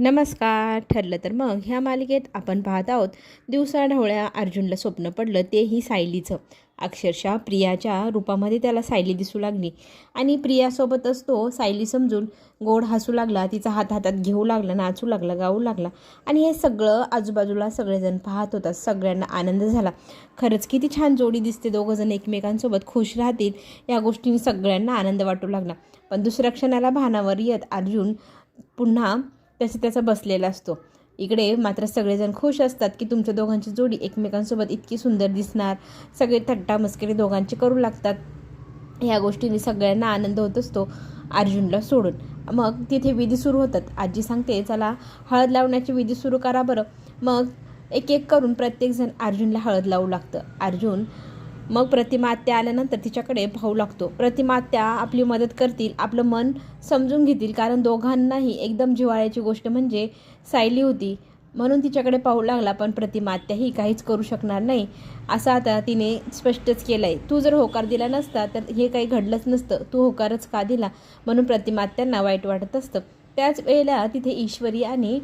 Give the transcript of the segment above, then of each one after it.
नमस्कार. ठरलं तर मग ह्या मालिकेत आपण पाहत आहोत दिवसा ढवळ्या अर्जुनला स्वप्न पडलं तेही सायलीचं. अक्षरशः प्रियाच्या रूपामध्ये त्याला सायली दिसू लागली. आणि प्रियासोबतच तो सायली समजून गोड हसू लागला तिचा हात हातात घेऊ लागला नाचू लागला गाऊ लागला. आणि हे सगळं आजूबाजूला सगळेजण पाहत होतात सगळ्यांना आनंद झाला. खरंच किती छान जोडी दिसते दोघंजण एकमेकांसोबत खुश राहतील या गोष्टींनी सगळ्यांना आनंद वाटू लागला. पण दुसऱ्या क्षणाला भानावर येत अर्जुन पुन्हा त्याचा त्याचा बसलेला असतो. इकडे मात्र सगळेजण खुश असतात की तुमच्या दोघांची जोडी एकमेकांसोबत इतकी सुंदर दिसणार. सगळे थट्टा मस्करी दोघांची करू लागतात. ह्या गोष्टीने सगळ्यांना आनंद होत असतो अर्जुनला सोडून. मग तिथे विधी सुरू होतात. आजी सांगते चला हळद लावण्याची विधी सुरू करा बरं. मग एक एक करून प्रत्येकजण अर्जुनला हळद लावू लागतं. अर्जुन मग प्रतिमा आत्या आल्यानंतर तिच्याकडे पाहू लागतो. प्रतिमा आत्या आपली मदत करतील आपलं मन समजून घेतील कारण दोघांनाही एकदम जिव्हाळ्याची गोष्ट म्हणजे सायली होती. म्हणून तिच्याकडे पाहू लागला पण प्रतिमा आत्याही काहीच करू शकणार नाही असं आता तिने स्पष्टच केलं आहे तू जर होकार दिला नसता तर हे काही घडलंच नसतं. तू होकारच का दिला? म्हणून प्रतिमा आत्यांना वाईट वाटत असतं. त्याच वेळेला तिथे ईश्वरी आणि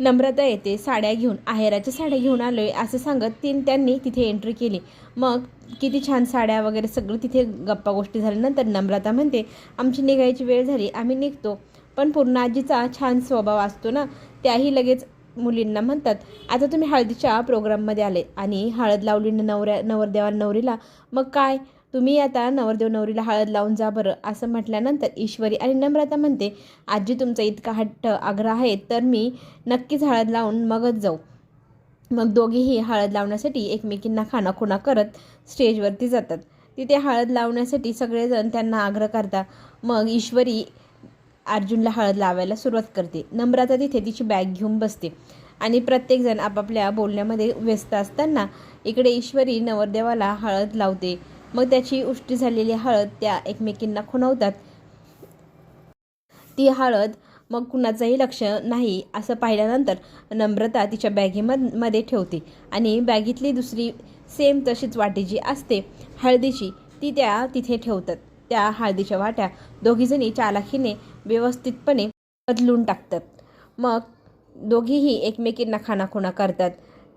नम्रता येते साड्या घेऊन आहेराच्या साड्या घेऊन आलो आहे असं सांगत तीन त्यांनी तिथे एंट्री केली. मग किती छान साड्या वगैरे सगळं तिथे गप्पा गोष्टी झाल्यानंतर नम्रता म्हणते आमची निघायची वेळ झाली आम्ही निघतो. पण पूर्ण आजीचा छान स्वभाव असतो ना त्याही लगेच मुलींना म्हणतात. आता तुम्ही हळदीच्या प्रोग्राममध्ये आले आणि हळद लावली नवऱ्या नवरदेवा नवरीला. मग काय? तुम्ही आता नवरदेव नवरीला हळद लावून जा बरं असं म्हटल्यानंतर ईश्वरी आणि नम्रता म्हणते आजी तुमचा इतका हट्ट आग्रह आहे तर मी नक्कीच हळद लावून मगच जाऊ. मग दोघेही हळद लावण्यासाठी एकमेकींना खाणाखुणा करत स्टेजवरती जातात. तिथे हळद लावण्यासाठी सगळेजण त्यांना आग्रह करतात. मग ईश्वरी अर्जुनला हळद लावायला सुरुवात करते. नम्रता तिथे तिची बॅग घेऊन बसते आणि प्रत्येकजण आपापल्या बोलण्यामध्ये व्यस्त असताना इकडे ईश्वरी नवरदेवाला हळद लावते. मग त्याची उष्टी झालेली हळद त्या एकमेकींना खुणवतात. ती हळद मग कुणाचंही लक्ष नाही असं पाहिल्यानंतर नम्रता तिच्या बॅगेमध ठेवते आणि बॅगेतली दुसरी सेम तशीच वाटी जी असते हळदीची ती त्या तिथे ठेवतात. त्या हळदीच्या वाट्या दोघीजणी चालाखीने व्यवस्थितपणे बदलून टाकतात. मग दोघीही एकमेकींना खानाखुणा करतात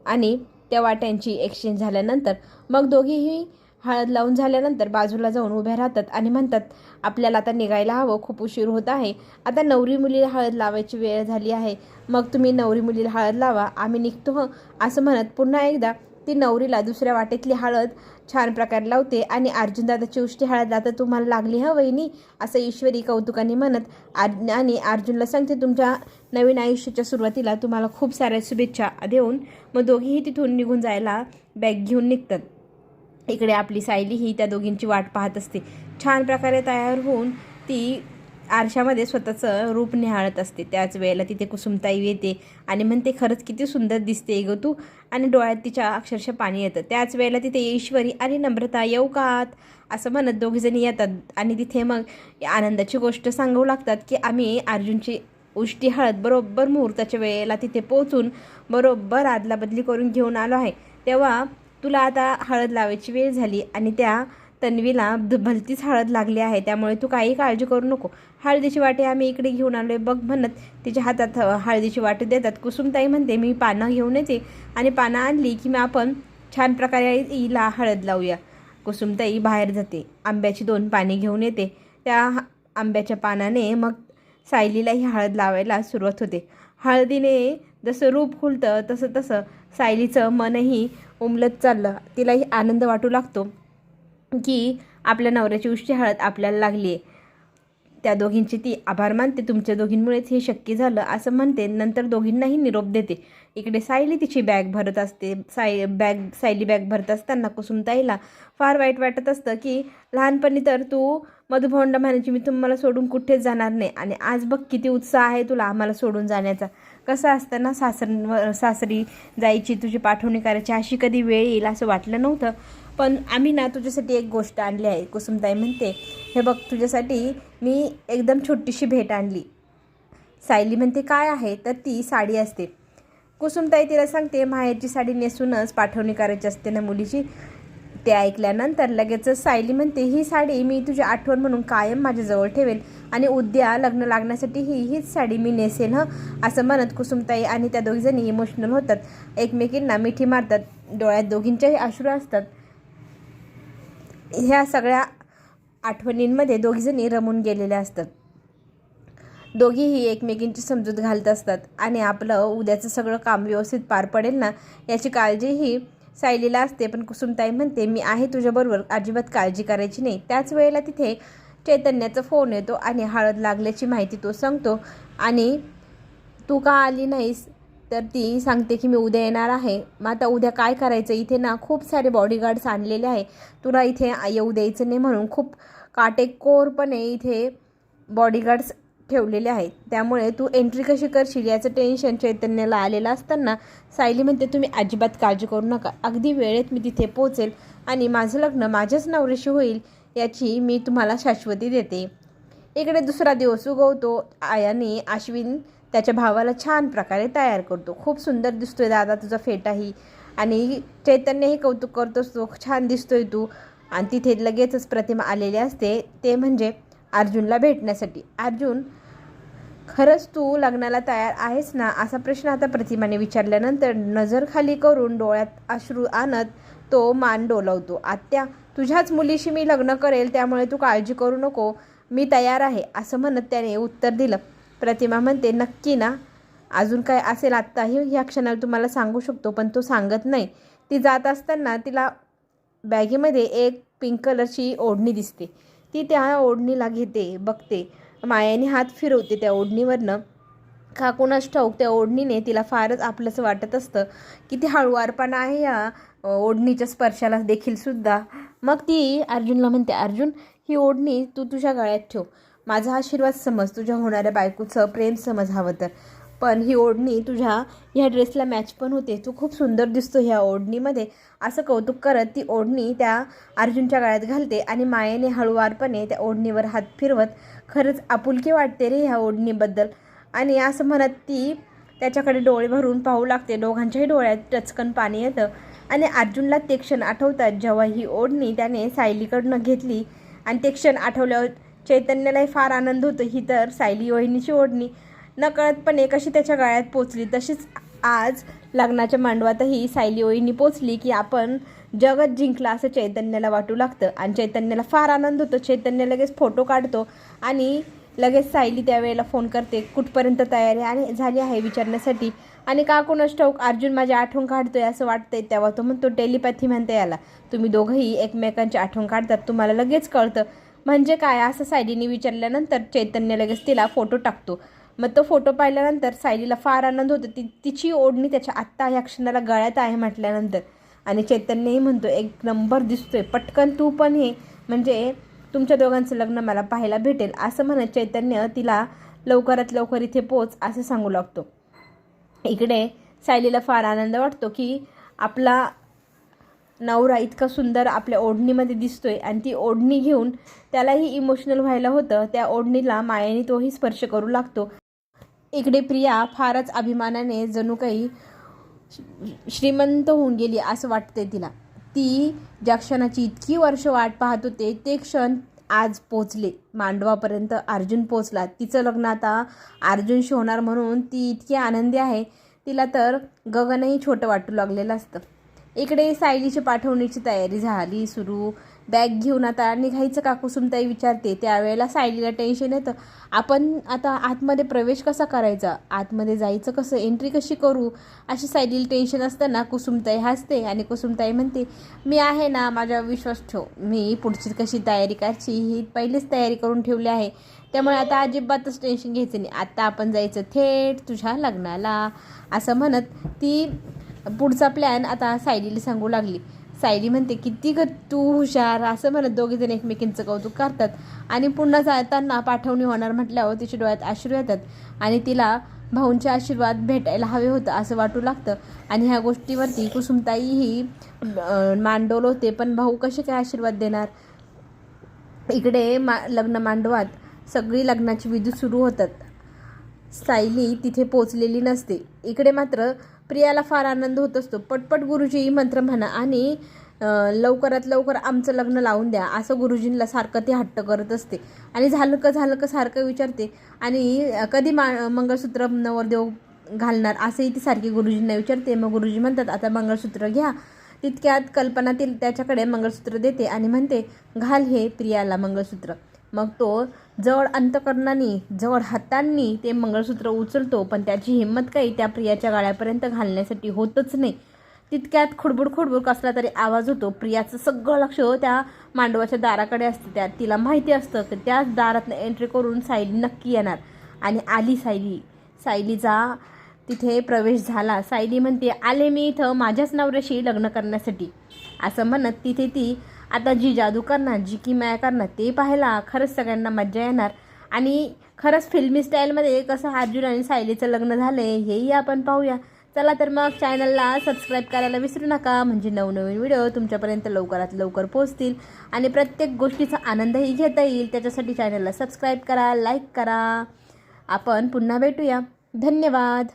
आणि त्या वाट्यांची एक्सचेंज झाल्यानंतर मग दोघीही हळद लावून झाल्यानंतर बाजूला जाऊन उभ्या राहतात आणि म्हणतात आपल्याला आता निघायला हवं खूप उशीर होत आहे. आता नवरी मुलीला हळद लावायची वेळ झाली आहे. मग तुम्ही नवरी मुलीला हळद लावा. आम्ही निघतो असं म्हणत पुन्हा एकदा ती नवरीला दुसऱ्या वाटेतली हळद छान प्रकारे लावते आणि अर्जुनदादाची उष्टी हळद आता तुम्हाला लागली हा वहिनी? असं ईश्वरी कौतुकाने म्हणत आर आणि अर्जुनला सांगते तुमच्या नवीन आयुष्याच्या सुरुवातीला तुम्हाला खूप साऱ्या शुभेच्छा देऊन मग दोघीही तिथून निघून जायला बॅग घेऊन निघतात. इकडे आपली सायली ही त्या दोघींची वाट पाहत असते. छान प्रकारे तयार होऊन ती आरशामध्ये स्वतःचं रूप निहाळत असते. त्याच वेळेला तिथे कुसुमताई येते आणि म्हणते खरंच किती सुंदर दिसते ग तू. आणि डोळ्यात तिच्या अक्षरशः पाणी येतं. त्याच वेळेला तिथे ईश्वरी आणि नम्रता येऊ कात असं म्हणत दोघीजणी येतात. आणि तिथे मग आनंदाची गोष्ट सांगू लागतात की आम्ही अर्जुनची उष्टी हळद बरोबर मुहूर्ताच्या वेळेला तिथे पोहोचून बरोबर आदलाबदली करून घेऊन आलो आहे. तेव्हा तुला आता हळद लावायची वेळ झाली आणि त्या तन्वीला भलतीच हळद लागली आहे त्यामुळे तू काही काळजी करू नको. हळदीची वाटी आम्ही इकडे घेऊन आलो आहे बघ म्हणत तिच्या हातात हळदीची वाटी देतात. कुसुमताई म्हणते मी पानं घेऊन येते आणि पानं आणली की मग आपण छान प्रकारे हिला हळद लावूया. कुसुमताई बाहेर जाते. आंब्याची दोन पाने घेऊन येते. त्या आंब्याच्या पानाने मग सायलीला ही हळद लावायला सुरुवात होते. हळदीने जसं रूप खुलतं तसं तसं सायलीचं मनही उमलत चाललं. तिलाही आनंद वाटू लागतो की आपल्या नवऱ्याची उष्टी हळद आपल्याला लागली आहे त्या दोघींची ती आभार मानते. तुमच्या दोघींमुळेच हे शक्य झालं असं म्हणते. नंतर दोघींनाही निरोप देते. इकडे सायली तिची बॅग भरत असते. साय बॅग सायली बॅग भरत असताना कुसुमताईला फार वाईट वाटत असतं की लहानपणी तर तू मधुभवंड म्हणायची मी तुम्हाला सोडून कुठेच जाणार नाही आणि आज बघ किती उत्साह आहे तुला आम्हाला सोडून जाण्याचा. कसं असतं ना सासर सासरी जायची तुझी पाठवणी करायची अशी कधी वेळ येईल असं वाटलं नव्हतं. पण आम्ही ना तुझ्यासाठी एक गोष्ट आणली आहे कुसुमताई म्हणते. हे बघ तुझ्यासाठी मी एकदम छोटीशी भेट आणली. सायली म्हणते काय आहे? तर ती साडी असते. कुसुमताई तिला सांगते माहेरची साडी नेसूनच पाठवणी करायची असते ना मुलीची. ते ऐकल्यानंतर लगेचच सायली म्हणते ही साडी मी तुझी आठवण म्हणून कायम माझ्याजवळ ठेवेन आणि उद्या लग्न लागण्यासाठी ही हीच साडी मी नेसेन हं? असं म्हणत कुसुमताई आणि त्या दोघीजणी इमोशनल होतात. एकमेकींना मिठी मारतात. डोळ्यात दोघींच्याही अश्रू असतात. ह्या सगळ्या आठवणींमध्ये दोघीजणी रमून गेलेल्या असतात. दोघीही एकमेकींची समजूत घालत असतात आणि आपलं उद्याचं सगळं काम व्यवस्थित पार पडेल ना याची काळजीही सायलीला असते पण कुसुमताई म्हणते मी आहे तुझ्याबरोबर अजिबात काळजी करायची नाही. त्याच वेळेला तिथे चैतन्याचा फोन येतो आणि हळद लागल्याची माहिती तो सांगतो. आणि तू का आली नाहीस? तर ती सांगते की मी उद्या येणार आहे. मग आता उद्या काय करायचं? इथे ना खूप सारे बॉडीगार्ड्स आणलेले आहे तुला इथे येऊ द्यायचं नाही म्हणून खूप काटेकोरपणे इथे बॉडीगार्ड्स ठेवलेले आहेत. त्यामुळे तू एंट्री कशी करशील याचं टेन्शन चैतन्याला आलेलं असताना सायली म्हणते तुम्ही अजिबात काळजी करू नका. अगदी वेळेत मी तिथे पोहोचेल आणि माझं लग्न माझ्याच नवऱ्याशी होईल याची मी तुम्हाला शाश्वती देते. इकडे दुसरा दिवस उगवतो. आयाने अश्विन त्याच्या भावाला छान प्रकारे तयार करतो. खूप सुंदर दिसतोय दादा तुझा फेटाही आणि चैतन्यही कौतुक करतोस तो छान दिसतोय तू. आणि तिथे लगेचच प्रतिमा आलेली असते. ते म्हणजे अर्जुनला भेटण्यासाठी. अर्जुन खरंच तू लग्नाला तयार आहेस ना? असा प्रश्न आता प्रतिमाने विचारल्यानंतर नजर खाली करून डोळ्यात अश्रू आणत तो मान डोलवतो. आत्या तुझ्याच मुलीशी मी लग्न करेल त्यामुळे तू काळजी करू नको. मी तयार आहे असं म्हणत त्याने उत्तर दिलं. प्रतिमा म्हणते नक्की ना. अजून काय असेल आत्ताही ह्या क्षणाला तुम्हाला सांगू शकतो पण तो सांगत नाही. ती जात असताना तिला बॅगेमध्ये एक पिंक कलरची ओढणी दिसते. ती त्या ओढणीला घेते बघते. मायाने हात फिरवते त्या ओढणीवरनं. का कोणाच ठाऊक त्या ओढणीने तिला फारच आपलंसं वाटत असतं किती हळुवारपणा आहे या ओढणीच्या स्पर्शाला देखील सुद्धा. मग ती अर्जुनला म्हणते अर्जुन ही ओढणी तू तुझ्या गळ्यात ठेव. माझा आशीर्वाद समज तुझ्या होणाऱ्या बायकोचं प्रेम समज हवं तर. पण ही ओढणी तुझ्या ह्या ड्रेसला मॅच पण होते. तू खूप सुंदर दिसतो ह्या ओढणीमध्ये. असं कौतुक करत ती ओढणी त्या अर्जुनच्या गळ्यात घालते आणि मायेने हळुवारपणे त्या ओढणीवर हात फिरवत खरंच आपुलकी वाटते रे ह्या ओढणीबद्दल. आणि असं म्हणत ती त्याच्याकडे डोळे भरून पाहू लागते. दोघांच्याही डोळ्यात टचकन पाणी येतं. आणि अर्जुनला ते क्षण आठवतात जेव्हा ही ओढणी त्याने सायलीकडनं घेतली. आणि ते क्षण आठवल्यावर चैतन्यालाही फार आनंद होतो. ही तर सायली वहिनीची ओढणी. नकळतपणे कशी त्याच्या गळ्यात पोचली. तशीच आज लग्नाच्या मांडवातही सायली ओळींनी पोचली की आपण जगत जिंकला असं चैतन्याला वाटू लागतं. आणि चैतन्याला फार आनंद होतो. चैतन्य लगेच फोटो काढतो आणि लगेच सायली त्यावेळेला फोन करते कुठपर्यंत तयारी आणि झाली आहे विचारण्यासाठी? आणि का कोणाच ठाऊक अर्जुन माझी आठवण काढतोय असं वाटतंय. तेव्हा तो म्हणतो टेलिपॅथी म्हणते याला. तुम्ही दोघंही एकमेकांची आठवण काढतात. तुम्हाला लगेच कळतं. म्हणजे काय? असं सायलीने विचारल्यानंतर चैतन्य लगेच तिला फोटो टाकतो. मग तो फोटो पाहिल्यानंतर सायलीला फार आनंद होतो. ती तिची ओढणी त्याच्या आत्ता ह्या क्षणाला गळ्यात आहे म्हटल्यानंतर. आणि चैतन्यही म्हणतो एक नंबर दिसतोय. पटकन तू पण हे म्हणजे तुमच्या दोघांचं लग्न मला पाहायला भेटेल. असं म्हणत चैतन्य तिला लवकरात लवकर इथे पोच असं सांगू लागतो. इकडे सायलीला फार आनंद वाटतो की आपला नवरा इतका सुंदर आपल्या ओढणीमध्ये दिसतोय आणि ती ओढणी घेऊन त्यालाही इमोशनल व्हायला होतं. त्या ओढणीला मायाने तोही स्पर्श करू लागतो. इकडे प्रिया फारच अभिमानाने जणू काही श्रीमंत होऊन गेली असं वाटते तिला. ती ज्या क्षणाची इतकी वर्ष वाट पाहत होते ते क्षण आज पोचले. मांडवापर्यंत अर्जुन पोचला. तिचं लग्न आता अर्जुनशी होणार म्हणून ती इतकी आनंदी आहे तिला तर गगनही छोटं वाटू लागलेलं असतं. इकडे सायलीची पाठवणीची तयारी झाली सुरू. बॅग घेऊन आता निघायचं का? कुसुमताई विचारते. त्यावेळेला सायलीला टेन्शन येतं. आपण आता आतमध्ये प्रवेश कसा करायचा? आतमध्ये जायचं कसं? एंट्री कशी करू? अशी सायलीला टेन्शन असताना कुसुमताई हसते आणि कुसुमताई म्हणते मी आहे ना माझ्या विश्वास ठेव. मी पुढची कशी तयारी करायची ही पहिलीच तयारी करून ठेवली आहे. त्यामुळे आता अजिबातच टेन्शन घ्यायचं नाही. आता आपण जायचं थेट तुझ्या लग्नाला. असं म्हणत ती पुढचा प्लॅन आता सायलीला सांगू लागली. सायली म्हणते किती ग तू हुशार. असं म्हणत दोघेजण एकमेकींचं कौतुक करतात. आणि पुन्हा जाताना पाठवणी होणार म्हटल्यावर तिच्या डोळ्यात आश्रू येतात. आणि तिला भाऊंचे आशीर्वाद भेटायला हवे होतं असं वाटू लागतं. आणि ह्या गोष्टीवरती कुसुमताईही ही मांडोल होते पण भाऊ कसे काय आशीर्वाद देणार? इकडे मा लग्न मांडवात सगळी लग्नाची विधी सुरू होतात. सायली तिथे पोचलेली नसते. इकडे मात्र प्रियाला फार आनंद होत असतो. पटपट गुरुजी मंत्र म्हणा आणि लवकरात लवकर आमचं लग्न लावून द्या असं गुरुजींना सारखं ते हट्ट करत असते. आणि झालं का झालं का सारखं विचारते आणि कधी मा मंगळसूत्र नवरदेव घालणार असंही ती सारखी गुरुजींना विचारते. मग गुरुजी म्हणतात आता मंगळसूत्र घ्या. तितक्यात कल्पना ती त्याच्याकडे मंगळसूत्र देते आणि म्हणते घाल हे प्रियाला मंगळसूत्र. मग तो जवळ अंतकरणाने जवळ हातांनी ते मंगळसूत्र उचलतो पण त्याची हिंमत काही त्या प्रियाच्या गाळ्यापर्यंत घालण्यासाठी होतच नाही. तितक्यात खुडबुड खुडबुड कसला तरी आवाज होतो. प्रियाचं सगळं लक्ष त्या मांडवाच्या दाराकडे असतं. त्या तिला माहिती असतं की त्याच दारातनं एंट्री करून सायली नक्की येणार. आणि आली सायली. सायलीचा तिथे प्रवेश झाला. सायली म्हणते आले मी इथं माझ्याच नवऱ्याशी लग्न करण्यासाठी. असं म्हणत तिथे ती आता जी जादू करणार जी की माया करणार ते पाहायला खरंच सगळ्यांना मजा येणार. आणि खरंच फिल्मी स्टाईलमध्ये कसं अर्जुन आणि सायलीचं लग्न झालं आहे हेही आपण पाहूया. चला तर मग चॅनलला सबस्क्राईब करायला विसरू नका म्हणजे नवनवीन व्हिडिओ तुमच्यापर्यंत लवकरात लवकर पोहोचतील. आणि प्रत्येक गोष्टीचा आनंदही घेता येईल त्याच्यासाठी चॅनलला सबस्क्राईब करा लाईक करा. आपण पुन्हा भेटूया. धन्यवाद.